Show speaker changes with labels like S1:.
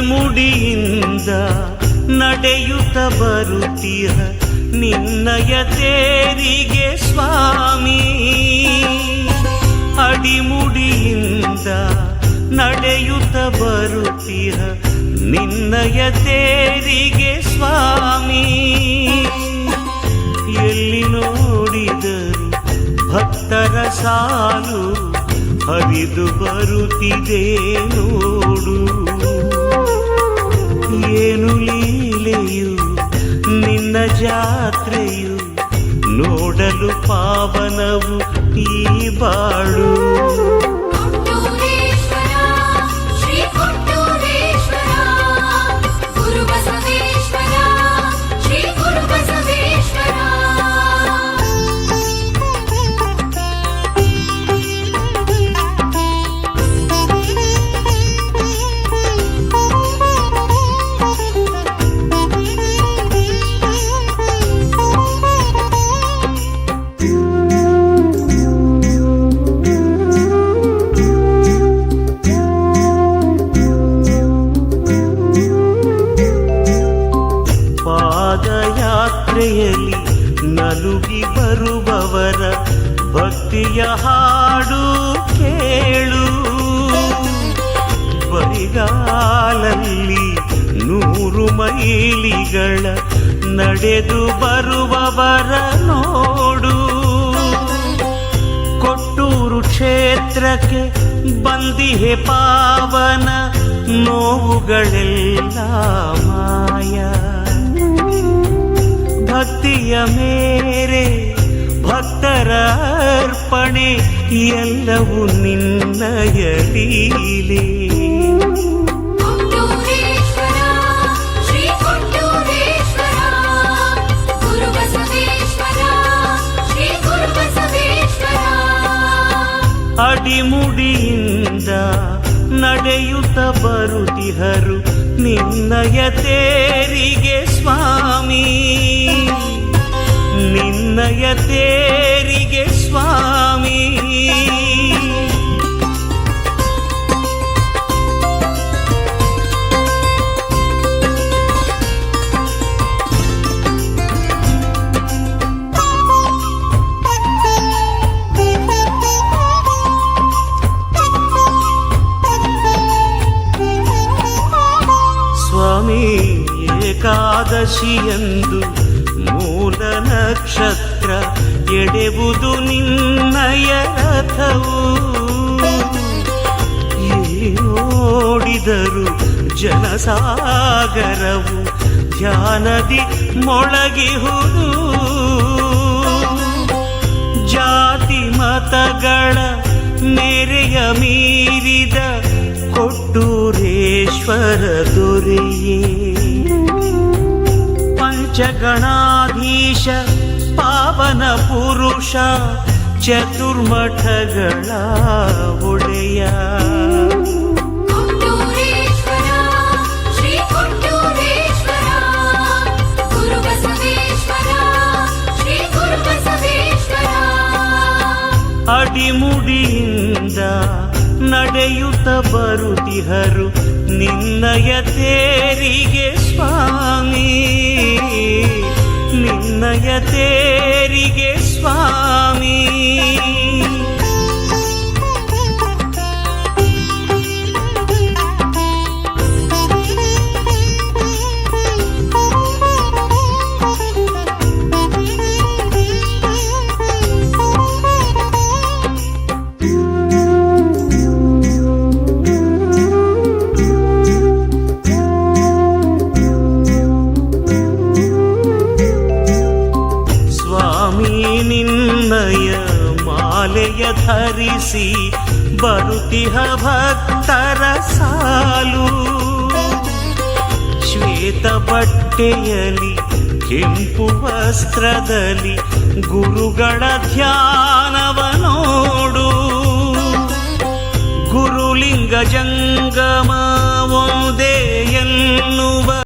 S1: ಮುಡಿಯಿಂದ ನಡೆಯುತ್ತ ಬರುತ್ತೀಯ ನಿನ್ನಯ ತೇರಿಗೆ ಸ್ವಾಮಿ. ಅಡಿಮುಡಿಯಿಂದ ನಡೆಯುತ್ತ ಬರುತ್ತೀಯ ನಿನ್ನಯ ತೇರಿಗೆ ಸ್ವಾಮಿ. ಎಲ್ಲಿ ನೋಡಿದರು ಭಕ್ತರ ಸಾಲು ಹರಿದು ಬರುತ್ತಿದೆ ನೋಡು. ಏನು ಲೀಲೆಯು ನಿನ್ನ ಜಾತ್ರೆಯು ನೋಡಲು ಪಾವನವು ಈ ಪಾದಯಾತ್ರೆಯಲ್ಲಿ ನಲುಗಿ ಬರುವವರ ಭಕ್ತಿಯ ಹಾಡು ಕೇಳು. ಬರಿಗಾಲಲ್ಲಿ ನೂರು ಮೈಲಿಗಳ ನಡೆದು ಬರುವವರ ನೋಡು. ಕೊಟ್ಟೂರು ಕ್ಷೇತ್ರಕ್ಕೆ ಬಂದಿಹೆ ಪಾವನ ನೋವುಗಳೆಲ್ಲ ಮಾಯ. ಭಕ್ತಿಯ ಮೇರೆ ಭಕ್ತರ ಅರ್ಪಣೆ ಎಲ್ಲವೂ ನಿನ್ನಯ ಲೀಲೆ ಅಡಿಮುಡಿಯಿಂದ ನಡೆಯುತ್ತ ಬರುತ್ತಿಹರು ನಿನ್ನಯ ತೇರಿಗೆ ಸ್ವಾಮಿ ನಿನ್ನಯ ತೇರಿಗೆ ಸ್ವಾಮಿ. ನಕ್ಷತ್ರ ಎಡೆಬುದು ನಿನ್ನಯ ರಥವು. ನೋಡಿದರು ಜನಸಾಗರವು ಧ್ಯಾನದಿ ಮೊಳಗಿಹುದು ಜಾತಿ ಮತಗಳ ನೆರೆಯ ಮೀರಿದ ಕೊಟ್ಟೂರೇಶ್ವರ ದೊರೆಯೇ. ಪಂಚಗಣಾಧೀಶ ಪಾವನ ಪುರುಷ ಚತುರ್ಮಠಗಳ ಒಡೆಯ. ಅಡಿಮುಡಿಯಿಂದ ನಡೆಯುತ್ತ ಬರುತ್ತಿಹರು ನಿನ್ನಯ ತೇರಿಗೆ ಸ್ವಾಮಿ. ನಿನ್ನಯ ತೇರಿಗೆ ಸ್ವಾಮಿ ಧರಿಸಿ ಬರುತಿಹ ಭಕ್ತರ ಸಾಲು ಶ್ವೇತ ಬಟ್ಟೆಯಲಿ ಕೆಂಪು ವಸ್ತ್ರದಲ್ಲಿ ಗುರುಗಳ ಧ್ಯಾನವ ನೋಡು ಗುರುಲಿಂಗ ಜಂಗಮ ಒಂದೇ ಎನ್ನುವ